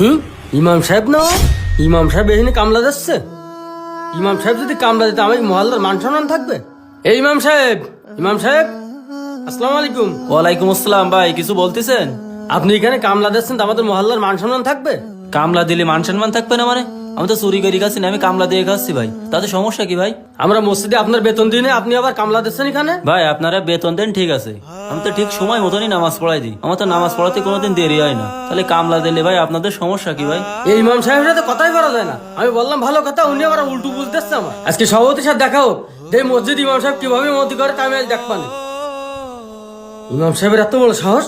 হুম? ইমাম সাহেব না? ইমাম সাহেব এখানে কামলা যাচ্ছে? ইমাম সাহেব যদি কামলা দিতে আমার মহল্লার মান সম্মান থাকবে? এই ইমাম সাহেব ইমাম সাহেব আসসালামু আলাইকুম। ওয়ালাইকুম আসসালাম ভাই কিছু বলতেছেন? আপনি এখানে কামলা দিচ্ছেন তো আমাদের মহল্লার মান সম্মান থাকবে? কামলা দিলে মান সম্মান থাকবে না মানে? আমি তো চুরি করে খাচ্ছি না আমি কামলা দিয়ে খাচ্ছি ভাই। তাতে সমস্যা কি ভাই? আমরা মসজিদে আপনার বেতন দিই না, আপনি আবার কামলা দিচ্ছেন এখানে? ভাই আপনারা বেতন দেন ঠিক আছে। আমি তো ঠিক সময় মতনই নামাজ পড়াই দিই। আমার তো নামাজ পড়াতে কোনোদিন দেরি হয় না। তাহলে কামলা দিলে ভাই আপনাদের সমস্যা কি ভাই? এই ইমাম সাহেবের সাথে কথাই করা যায় না। আমি বললাম ভালো কথা উনি আবার উল্টো বুঝতেছে আমার। আজকে সভাপতির সাথে দেখা হোক। যে মসজিদ ইমাম সাহেব কীভাবে মতি করে তা আমি আজ দেখ পানি। ইমাম সাহেবের এত বড় সাহস?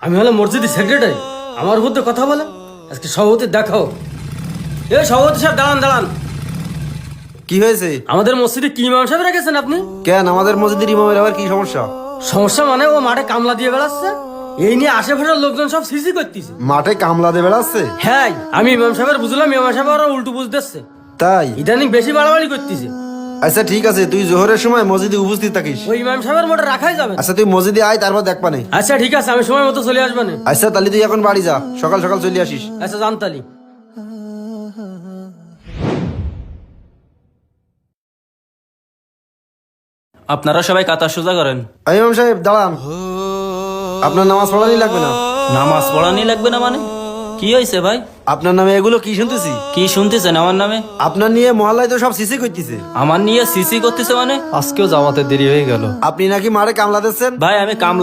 আমি হলাম মসজিদের সেক্রেটারি আমার মধ্যে কথা বলে। আজকে সভাপতির দেখা হোক। এই সভাপতি সাহেব দাঁড়ান দাঁড়ান। কি হয়েছে? আমাদের মসজিদে কি ইমাম সাহেব রেখেছেন আপনি? কেন? আমাদের মসজিদের ইমামের আবার কি সমস্যা? সমস্যা মানে ও মাঠে কামলা দিয়ে বেড়াচ্ছে। এই নিয়ে আশেপাশের লোকজন সব সিসি করতেছে। মাঠে কামলা দিয়ে বেড়াচ্ছে? হ্যাঁ আমি ইমাম সাহেবের বুঝলাম ইমাম সাহেব ওরা উল্টো বুঝতেছে। তাই? ইদানিং বেশি বাড়াবাড়ি করতেছে। আচ্ছা ঠিক আছে তুই জোহরের সময় মসজিদে উপস্থিত থাকিস। ওই ইমাম সাহেবের মোটে রাখাই যাবে। আচ্ছা তুই মসজিদে আয় তারপর দেখবা নে আচ্ছা ঠিক আছে আমি সময় মতো চলে আসবানে আচ্ছা তাহলে তুই এখন বাড়ি যা সকাল সকাল চলে আসিস। আচ্ছা জানতালি আপনারা সবাই কাতার সোজা করেন। সাহেব দাঁড়ান। আপনার নামাজ পড়ানি লাগবে না? নামাজ পড়ানি লাগবে না মানে? কি হয়েছে ভাই? আপনার নামে এগুলো কি শুনতেছি? কি শুনতেছেন আমার নামে? আপনার নিয়ে মহল্লায় তো সব সিসি করতেছে। আমার নিয়ে সিসি করতেছে মানে? আজকেও জামাতে দেরি হয়ে গেল। আপনি নাকি মারে কামলা দিচ্ছেন? ভাই আমি কামলা